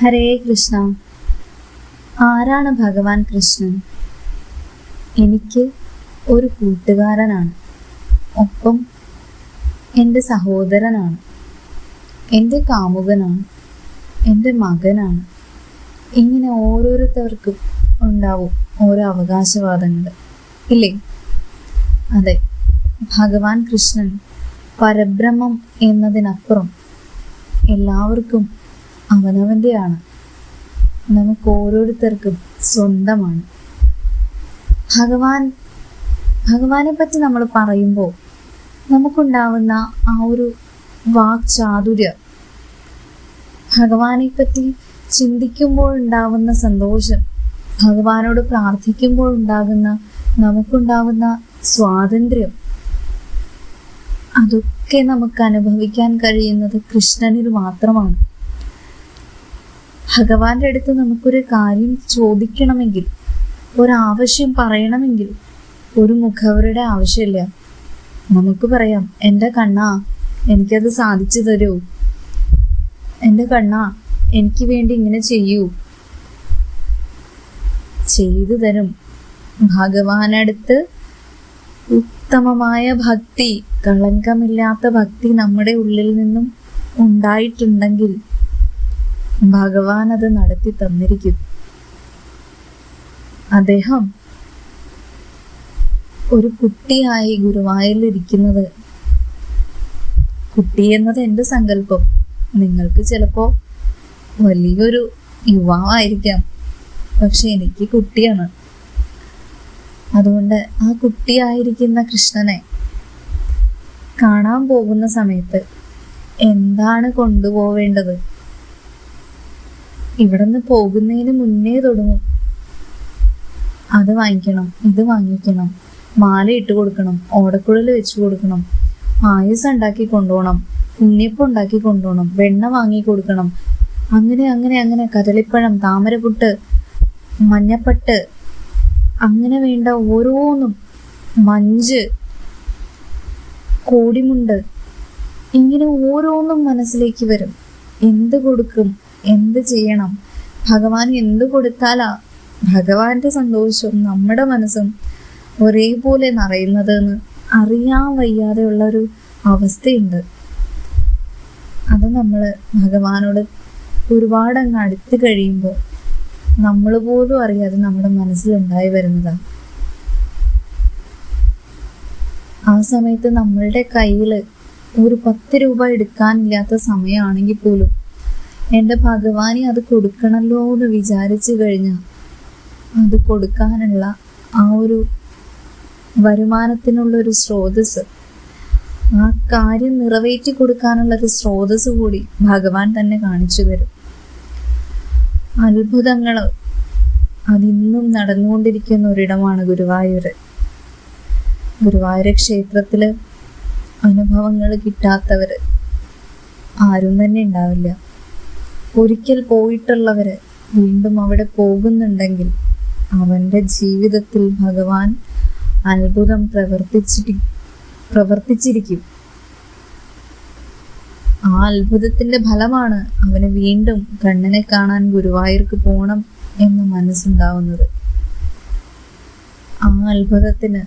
ഹരേ കൃഷ്ണ. ആരാണ് ഭഗവാൻ കൃഷ്ണൻ? എനിക്ക് ഒരു കൂട്ടുകാരനാണ്. ഒപ്പം എന്റെ സഹോദരനാണ്. എന്റെ കാമുകനാണ്. എന്റെ മകനാണ്. ഇങ്ങനെ ഓരോരുത്തർക്കും ഉണ്ടാവും ഓരോ അവകാശവാദങ്ങൾ. ഇല്ലേ? അതെ. ഭഗവാൻ കൃഷ്ണൻ പരബ്രഹ്മം എന്നതിനപ്പുറം എല്ലാവർക്കും അവനവന്റെയാണ് നമുക്ക് ഓരോരുത്തർക്കും സ്വന്തമാണ്. ഭഗവാൻ ഭഗവാനെ പറ്റി നമ്മൾ പറയുമ്പോൾ നമുക്കുണ്ടാവുന്ന ആ ഒരു വാക്ചാതുര്യം ഭഗവാനെ പറ്റി ചിന്തിക്കുമ്പോൾ ഉണ്ടാവുന്ന സന്തോഷം ഭഗവാനോട് പ്രാർത്ഥിക്കുമ്പോൾ ഉണ്ടാകുന്ന നമുക്കുണ്ടാവുന്ന സ്വാതന്ത്ര്യം അതൊക്കെ നമുക്ക് അനുഭവിക്കാൻ കഴിയുന്നത് കൃഷ്ണനിൽ മാത്രമാണ്. ഭഗവാന്റെ അടുത്ത് നമുക്കൊരു കാര്യം ചോദിക്കണമെങ്കിൽ ഒരാവശ്യം പറയണമെങ്കിൽ ഒരു മുഖവരുടെ ആവശ്യമില്ല. നമുക്ക് പറയാം എന്റെ കണ്ണാ എനിക്കത് സാധിച്ചു തരൂ. എന്റെ കണ്ണാ എനിക്ക് വേണ്ടി ഇങ്ങനെ ചെയ്യൂ. ചെയ്തു തരും. ഭഗവാനടുത്ത് ഉത്തമമായ ഭക്തി കളങ്കമില്ലാത്ത ഭക്തി നമ്മുടെ ഉള്ളിൽ നിന്നും ഉണ്ടായിട്ടുണ്ടെങ്കിൽ ഭഗവാൻ അത് നടത്തി തന്നിരിക്കും. അദ്ദേഹം ഒരു കുട്ടിയായി ഗുരുവായൂരിൽ ഇരിക്കുന്നത്. കുട്ടി എന്നത് എന്റെ സങ്കല്പം. നിങ്ങൾക്ക് ചിലപ്പോ വലിയൊരു യുവാവായിരിക്കാം. പക്ഷെ എനിക്ക് കുട്ടിയാണ്. അതുകൊണ്ട് ആ കുട്ടിയായിരിക്കുന്ന കൃഷ്ണനെ കാണാൻ പോകുന്ന സമയത്ത് എന്താണ് കൊണ്ടുപോവേണ്ടത്? ഇവിടുന്ന് പോകുന്നതിന് മുന്നേ തുടങ്ങും. അത് വാങ്ങിക്കണം ഇത് വാങ്ങിക്കണം മാല ഇട്ട് കൊടുക്കണം ഓടക്കുഴൽ വെച്ച് കൊടുക്കണം ആയുസ് ഉണ്ടാക്കി കൊണ്ടുപോകണം ഉണ്ണിയപ്പം ഉണ്ടാക്കി കൊണ്ടുപോകണം വെണ്ണ വാങ്ങി കൊടുക്കണം. അങ്ങനെ അങ്ങനെ അങ്ങനെ കദളിപ്പഴം താമരപുട്ട് മഞ്ഞപ്പട്ട് അങ്ങനെ വേണ്ട ഓരോന്നും മഞ്ച് കോടിമുണ്ട്. ഇങ്ങനെ ഓരോന്നും മനസ്സിലേക്ക് വരും. എന്ത് കൊടുക്കും? എന്ത് ചെയ്യണം? ഭഗവാൻ എന്ത് കൊടുത്താലാ? ഭഗവാന്റെ സന്തോഷവും നമ്മുടെ മനസ്സും ഒരേപോലെ നിറയുന്നത് എന്ന് അറിയാൻ വയ്യാതെയുള്ള ഒരു അവസ്ഥയുണ്ട്. അത് നമ്മൾ ഭഗവാനോട് ഒരുപാട് അങ്ങ് അടുത്ത് കഴിയുമ്പോൾ നമ്മൾ പോലും അറിയാതെ നമ്മുടെ മനസ്സിലുണ്ടായി വരുന്നതാണ് ആ സമയത്ത് നമ്മളുടെ കയ്യിൽ ഒരു പത്ത് രൂപ എടുക്കാനില്ലാത്ത സമയമാണെങ്കിൽ പോലും എന്റെ ഭഗവാനെ അത് കൊടുക്കണമല്ലോ എന്ന് വിചാരിച്ചു കഴിഞ്ഞാൽ അത് കൊടുക്കാനുള്ള ആ ഒരു വരുമാനത്തിനുള്ള ഒരു സ്രോതസ് ആ കാര്യം നിറവേറ്റി കൊടുക്കാനുള്ള ഒരു സ്രോതസ് കൂടി ഭഗവാൻ തന്നെ കാണിച്ചു തരും. അത്ഭുതങ്ങൾ അതിന്നും നടന്നുകൊണ്ടിരിക്കുന്ന ഒരിടമാണ് ഗുരുവായൂര്. ഗുരുവായൂർ ക്ഷേത്രത്തിൽ അനുഭവങ്ങൾ കിട്ടാത്തവര് ആരും തന്നെ ഉണ്ടാവില്ല. ഒരിക്കൽ പോയിട്ടുള്ളവര് വീണ്ടും അവിടെ പോകുന്നുണ്ടെങ്കിൽ അവന്റെ ജീവിതത്തിൽ ഭഗവാൻ അത്ഭുതം പ്രവർത്തിച്ചിട്ട് പ്രവർത്തിച്ചിരിക്കും. ആ അത്ഭുതത്തിന്റെ ഫലമാണ് അവന് വീണ്ടും കണ്ണനെ കാണാൻ ഗുരുവായൂർക്ക് പോകണം എന്ന് മനസ്സുണ്ടാവുന്നത്. ആ അത്ഭുതത്തിന്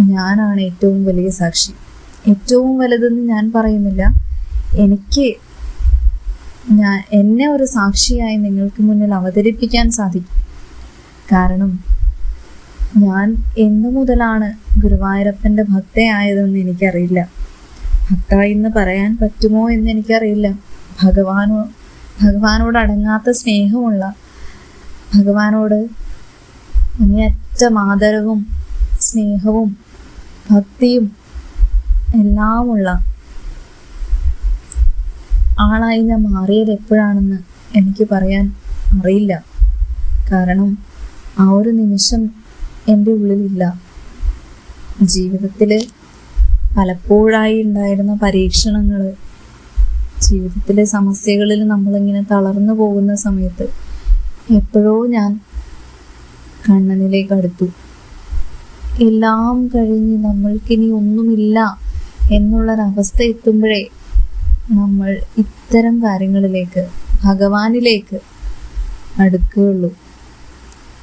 ഞാനാണ് ഏറ്റവും വലിയ സാക്ഷി. ഏറ്റവും വലുതെന്ന് ഞാൻ പറയുന്നില്ല. എനിക്ക് ഞാൻ എന്നെ ഒരു സാക്ഷിയായി നിങ്ങൾക്ക് മുന്നിൽ അവതരിപ്പിക്കാൻ സാധിക്കും കാരണം ഞാൻ എന്നു മുതലാണ് ഗുരുവായൂരപ്പന്റെ ഭക്തയായതെന്ന് എനിക്കറിയില്ല. ഭക്ത എന്ന് പറയാൻ പറ്റുമോ എന്ന് എനിക്കറിയില്ല. ഭഗവാനോ ഭഗവാനോട് അടങ്ങാത്ത സ്നേഹമുള്ള ഭഗവാനോട് അങ്ങേയറ്റം ആദരവും സ്നേഹവും ഭക്തിയും എല്ലാമുള്ള ആളായി ഞാൻ മാറിയത് എപ്പോഴാണെന്ന് എനിക്ക് പറയാൻ അറിയില്ല. കാരണം ആ ഒരു നിമിഷം എന്റെ ഉള്ളിലില്ല. ജീവിതത്തിൽ പലപ്പോഴായി ഉണ്ടായിരുന്ന പരീക്ഷണങ്ങൾ ജീവിതത്തിലെ സമസ്യകളിൽ നമ്മളിങ്ങനെ തളർന്നു പോകുന്ന സമയത്ത് എപ്പോഴോ ഞാൻ കണ്ണനിലേക്ക് അടുത്തു. എല്ലാം കഴിഞ്ഞ് നമ്മൾക്കിനി ഒന്നുമില്ല എന്നുള്ളൊരവസ്ഥ എത്തുമ്പോഴേ നമ്മൾ ഇത്തരം കാര്യങ്ങളിലേക്ക് ഭഗവാനിലേക്ക് അടുക്കുകയുള്ളൂ.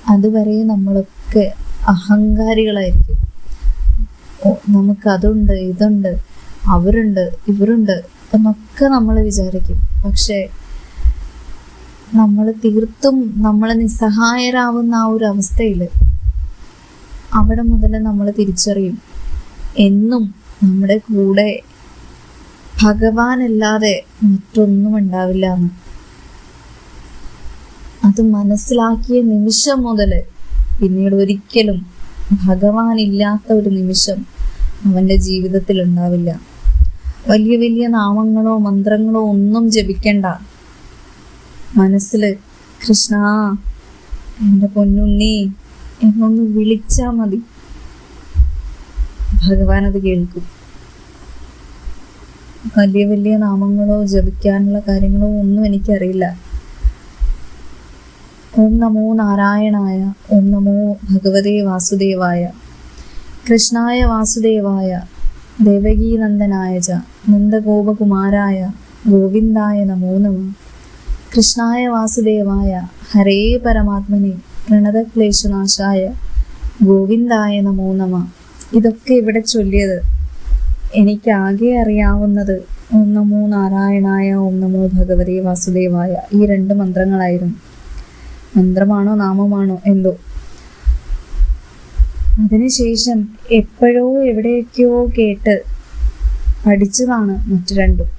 അതുവരെ നമ്മളൊക്കെ അഹങ്കാരികളായിരിക്കും. നമുക്ക് നമുക്കതുണ്ട് ഇതുണ്ട് അവരുണ്ട് ഇവരുണ്ട് എന്നൊക്കെ നമ്മൾ വിചാരിക്കും. പക്ഷേ നമ്മൾ തീർത്തും നമ്മൾ നിസ്സഹായരാവുന്ന ആ ഒരു അവസ്ഥയിൽ അവിടെ മുതൽ നമ്മൾ തിരിച്ചറിയും. എന്നും നമ്മുടെ കൂടെ ഭഗവാനല്ലാതെ മറ്റൊന്നും ഉണ്ടാവില്ല എന്ന് അത് മനസ്സിലാക്കിയ നിമിഷം മുതൽ പിന്നീട് ഒരിക്കലും ഭഗവാൻ ഇല്ലാത്ത ഒരു നിമിഷം അവന്റെ ജീവിതത്തിൽ ഉണ്ടാവില്ല. വലിയ വലിയ നാമങ്ങളോ മന്ത്രങ്ങളോ ഒന്നും ജപിക്കണ്ട. മനസ്സിൽ കൃഷ്ണ എന്റെ പൊന്നുണ്ണി എന്നൊന്ന് വിളിച്ചാൽ മതി. ഭഗവാൻ അത് കേൾക്കും. വലിയ വലിയ നാമങ്ങളോ ജപിക്കാനുള്ള കാര്യങ്ങളോ ഒന്നും എനിക്കറിയില്ല. ഓം നമോ നാരായണായ ഓം നമോ ഭഗവതേ വാസുദേവായ കൃഷ്ണായ വാസുദേവായ ദേവകീനന്ദനായ ച നന്ദഗോപകുമാരായ ഗോവിന്ദായ നമോ നമ കൃഷ്ണായ വാസുദേവായ ഹരേ പരമാത്മനെ പ്രണതക്ലേശനാശായ ഗോവിന്ദായ നമോ നമ. ഇതൊക്കെ ഇവിടെ ചൊല്ലിയത് എനിക്കാകെ അറിയാവുന്നത് ഓം നാരായണായ ഓം ഭഗവതി വാസുദേവായ ഈ രണ്ട് മന്ത്രങ്ങളായിരുന്നു. മന്ത്രമാണോ നാമമാണോ എന്തോ. അതിനുശേഷം എപ്പോഴോ എവിടെയൊക്കെയോ കേട്ട് പഠിച്ചതാണ് മറ്റു രണ്ടും.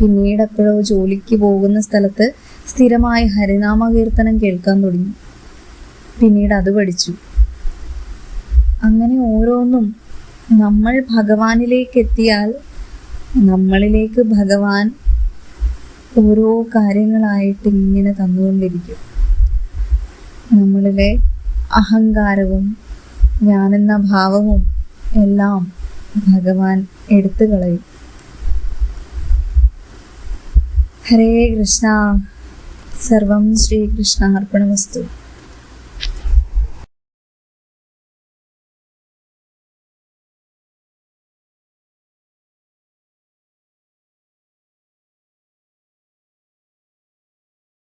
പിന്നീട് എപ്പോഴോ ജോലിക്ക് പോകുന്ന സ്ഥലത്ത് സ്ഥിരമായി ഹരിനാമ കീർത്തനം കേൾക്കാൻ തുടങ്ങി. പിന്നീട് അത് പഠിച്ചു. അങ്ങനെ ഓരോന്നും നമ്മൾ ഭഗവാനിലേക്ക് എത്തിയാൽ നമ്മളിലേക്ക് ഭഗവാൻ ഓരോ കാര്യങ്ങളായിട്ട് ഇങ്ങനെ തന്നുകൊണ്ടിരിക്കും. നമ്മളിലെ അഹങ്കാരവും ഞാനെന്ന ഭാവവും എല്ലാം ഭഗവാൻ എടുത്തു കളയും. ഹരേ കൃഷ്ണ. സർവം ശ്രീകൃഷ്ണ അർപ്പണമസ്തു